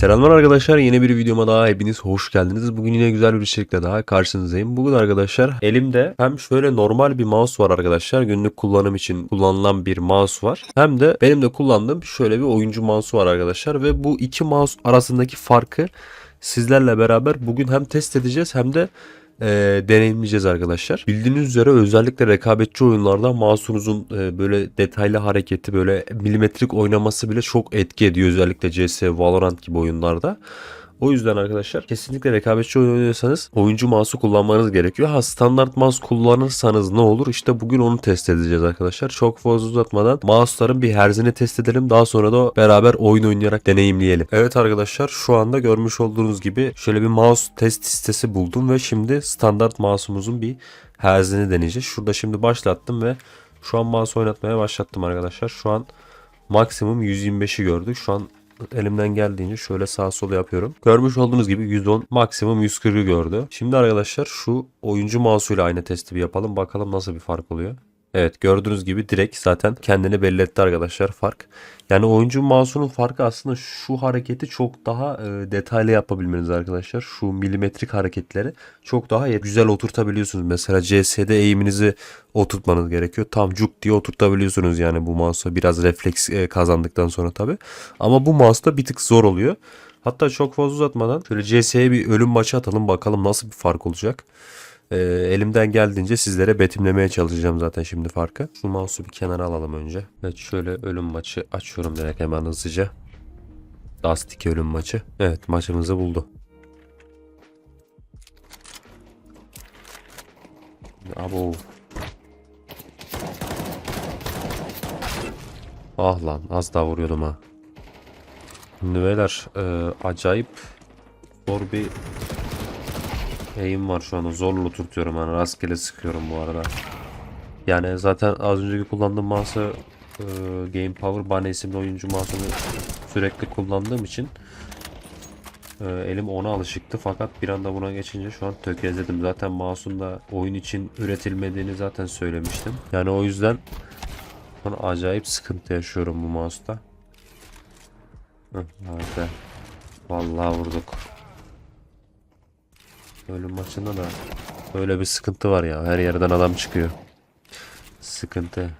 Selamlar arkadaşlar yeni bir videoma daha hepiniz hoş geldiniz. Bugün yine güzel bir içerikle daha karşınızdayım. Bugün arkadaşlar elimde hem şöyle normal bir mouse var arkadaşlar. Günlük kullanım için kullanılan bir mouse var. Hem de benim de kullandığım şöyle bir oyuncu mouse var arkadaşlar. Ve bu iki mouse arasındaki farkı sizlerle beraber bugün hem test edeceğiz hem de e, deneyimleyeceğiz arkadaşlar. Bildiğiniz üzere özellikle rekabetçi oyunlarda mouse'unuzun e, böyle detaylı hareketi böyle milimetrik oynaması bile çok etki ediyor özellikle CS, Valorant gibi oyunlarda. O yüzden arkadaşlar kesinlikle rekabetçi oynuyorsanız oyuncu mouse'u kullanmanız gerekiyor. Ha standart mouse kullanırsanız ne olur? İşte bugün onu test edeceğiz arkadaşlar. Çok fazla uzatmadan mouse'ların bir herzini test edelim. Daha sonra da beraber oyun oynayarak deneyimleyelim. Evet arkadaşlar şu anda görmüş olduğunuz gibi şöyle bir mouse test sitesi buldum ve şimdi standart mouse'umuzun bir herzini deneyeceğiz. Şurada şimdi başlattım ve şu an mouse oynatmaya başlattım arkadaşlar. Şu an maksimum 125'i gördük. Şu an elimden geldiğince şöyle sağ sol yapıyorum. Görmüş olduğunuz gibi 110 maksimum 140'ı gördü. Şimdi arkadaşlar şu oyuncu mouse'uyla aynı testi bir yapalım. Bakalım nasıl bir fark oluyor. Evet gördüğünüz gibi direkt zaten kendini belli etti arkadaşlar fark. Yani oyuncu mouse'unun farkı aslında şu hareketi çok daha e, detaylı yapabilmeniz arkadaşlar. Şu milimetrik hareketleri çok daha güzel oturtabiliyorsunuz. Mesela CS'de eğiminizi oturtmanız gerekiyor. Tam cuk diye oturtabiliyorsunuz yani bu mouse'a biraz refleks e, kazandıktan sonra tabi. Ama bu mouse'da bir tık zor oluyor. Hatta çok fazla uzatmadan şöyle CS'ye bir ölüm maçı atalım bakalım nasıl bir fark olacak. Ee, elimden geldiğince sizlere betimlemeye çalışacağım zaten şimdi farkı. Şu mouse'u bir kenara alalım önce. Evet şöyle ölüm maçı açıyorum direkt hemen hızlıca. Dust 2 ölüm maçı. Evet maçımızı buldu. Abo. Ah lan az daha vuruyordum ha. Beyler e, acayip zor bir Eğim var şu anda zorla oturtuyorum hani rastgele sıkıyorum bu arada. Yani zaten az önceki kullandığım mouse'u e, Game Power Bunny isimli oyuncu mouse'unu sürekli kullandığım için e, elim ona alışıktı fakat bir anda buna geçince şu an tökezledim. Zaten mouse'un da oyun için üretilmediğini zaten söylemiştim. Yani o yüzden an acayip sıkıntı yaşıyorum bu mouse'da. Heh. Vallahi vurduk. Ölüm maçında da böyle bir sıkıntı var ya. Her yerden adam çıkıyor. Sıkıntı.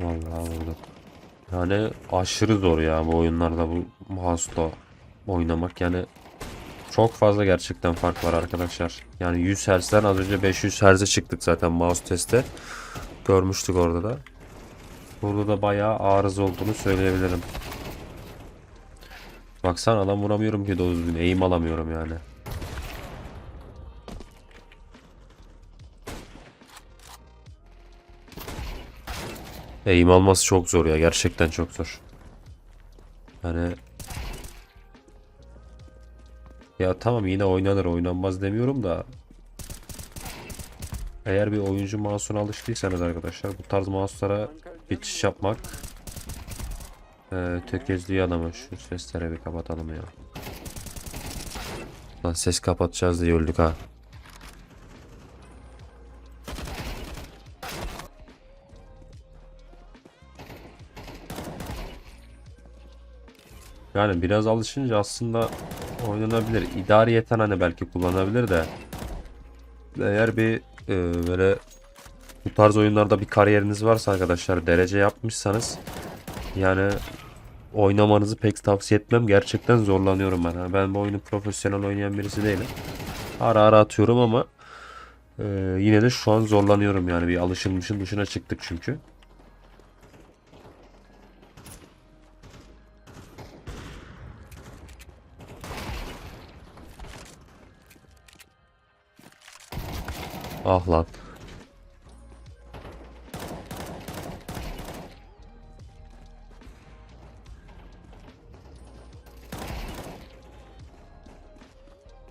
Vallahi vurduk. Yani aşırı zor ya bu oyunlarda bu mouse'la oynamak. Yani çok fazla gerçekten fark var arkadaşlar. Yani 100 Hz'den az önce 500 Hz'e çıktık zaten mouse testte. Görmüştük orada da. Burada da bayağı arıza olduğunu söyleyebilirim. Baksana adam vuramıyorum ki doğru düzgün. Eğim alamıyorum yani. Eğim alması çok zor ya. Gerçekten çok zor. Yani ya tamam yine oynanır oynanmaz demiyorum da eğer bir oyuncu mouse'una alıştıysanız arkadaşlar bu tarz mouse'lara geçiş yapmak ee, tökezliyor adamı şu sesleri bir kapatalım ya. Lan ses kapatacağız diye öldük ha. Yani biraz alışınca aslında oynanabilir. İdariyeten hani belki kullanabilir de. Eğer bir e, böyle bu tarz oyunlarda bir kariyeriniz varsa arkadaşlar derece yapmışsanız yani oynamanızı pek tavsiye etmem. Gerçekten zorlanıyorum ben. Ben bu oyunu profesyonel oynayan birisi değilim. Ara ara atıyorum ama e, yine de şu an zorlanıyorum yani bir alışılmışın dışına çıktık çünkü. Ah lan.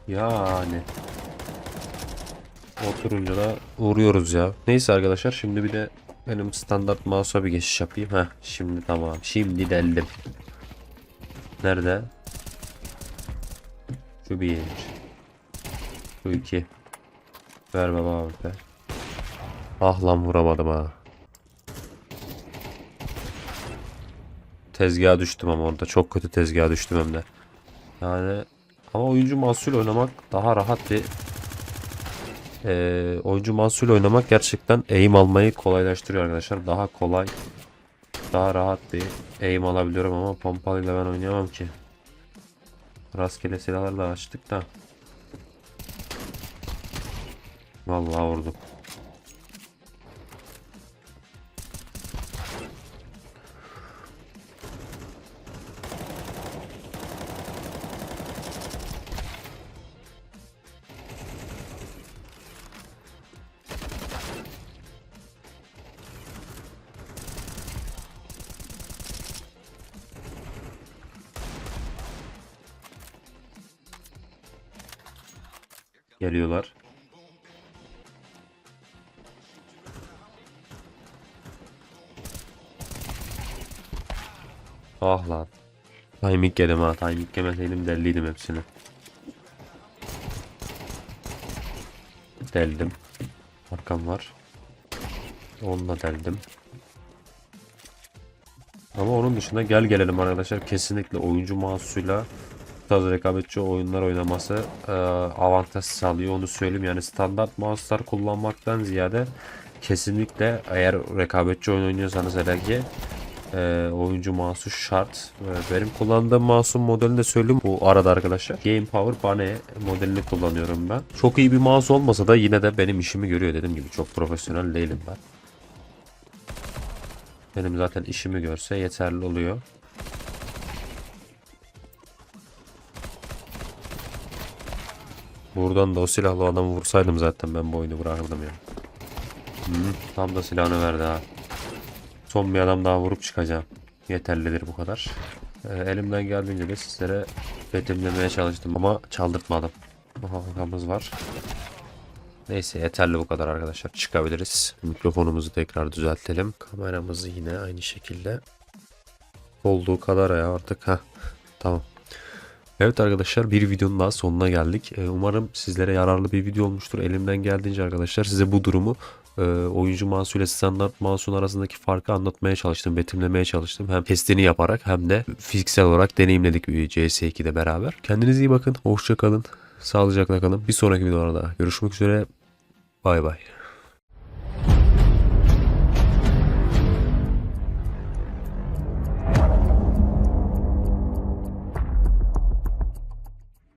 Yani. Oturunca da uğruyoruz ya. Neyse arkadaşlar şimdi bir de benim standart mouse'a bir geçiş yapayım. Heh şimdi tamam. Şimdi deldim. Nerede? Şu bir. Şu iki. Ver baba abi. ver. Ah lan vuramadım ha. Tezgaha düştüm ama orada. Çok kötü tezgaha düştüm hem de. Yani ama oyuncu mahsul oynamak daha rahat bir Ee, oyuncu mahsul oynamak gerçekten aim almayı kolaylaştırıyor arkadaşlar. Daha kolay, daha rahat bir aim alabiliyorum ama pompalıyla ben oynayamam ki. Rastgele silahlarla açtık da. Vallahi vurdum. Geliyorlar. Ah lan. Timing yedim ha. Timing yemeseydim delliydim hepsini. Deldim. Arkam var. Onu da deldim. Ama onun dışında gel gelelim arkadaşlar. Kesinlikle oyuncu mouse'uyla tarz rekabetçi oyunlar oynaması e, avantaj sağlıyor. Onu söyleyeyim. Yani standart mouse'lar kullanmaktan ziyade kesinlikle eğer rekabetçi oyun oynuyorsanız hele ki e, oyuncu mouse'u şart. E, benim kullandığım mouse'un modelini de söyleyeyim bu arada arkadaşlar. Game Power Bane modelini kullanıyorum ben. Çok iyi bir mouse olmasa da yine de benim işimi görüyor dediğim gibi. Çok profesyonel değilim ben. Benim zaten işimi görse yeterli oluyor. Buradan da o silahlı adamı vursaydım zaten ben bu oyunu bırakırdım ya. Hı, tam da silahını verdi ha. Son bir adam daha vurup çıkacağım. Yeterlidir bu kadar. Ee, elimden geldiğince de sizlere betimlemeye çalıştım ama çaldırtmadım. Muhafazamız var. Neyse yeterli bu kadar arkadaşlar. Çıkabiliriz. Mikrofonumuzu tekrar düzeltelim. Kameramızı yine aynı şekilde olduğu kadar ya artık. ha Tamam. Evet arkadaşlar bir videonun daha sonuna geldik. Ee, Umarım sizlere yararlı bir video olmuştur. Elimden geldiğince arkadaşlar size bu durumu e, oyuncu mouse ile standart mouse'un arasındaki farkı anlatmaya çalıştım, betimlemeye çalıştım. Hem testini yaparak hem de fiziksel olarak deneyimledik bir CS2'de beraber. Kendinize iyi bakın, hoşça kalın, sağlıcakla kalın. Bir sonraki videolarda görüşmek üzere. Bay bay.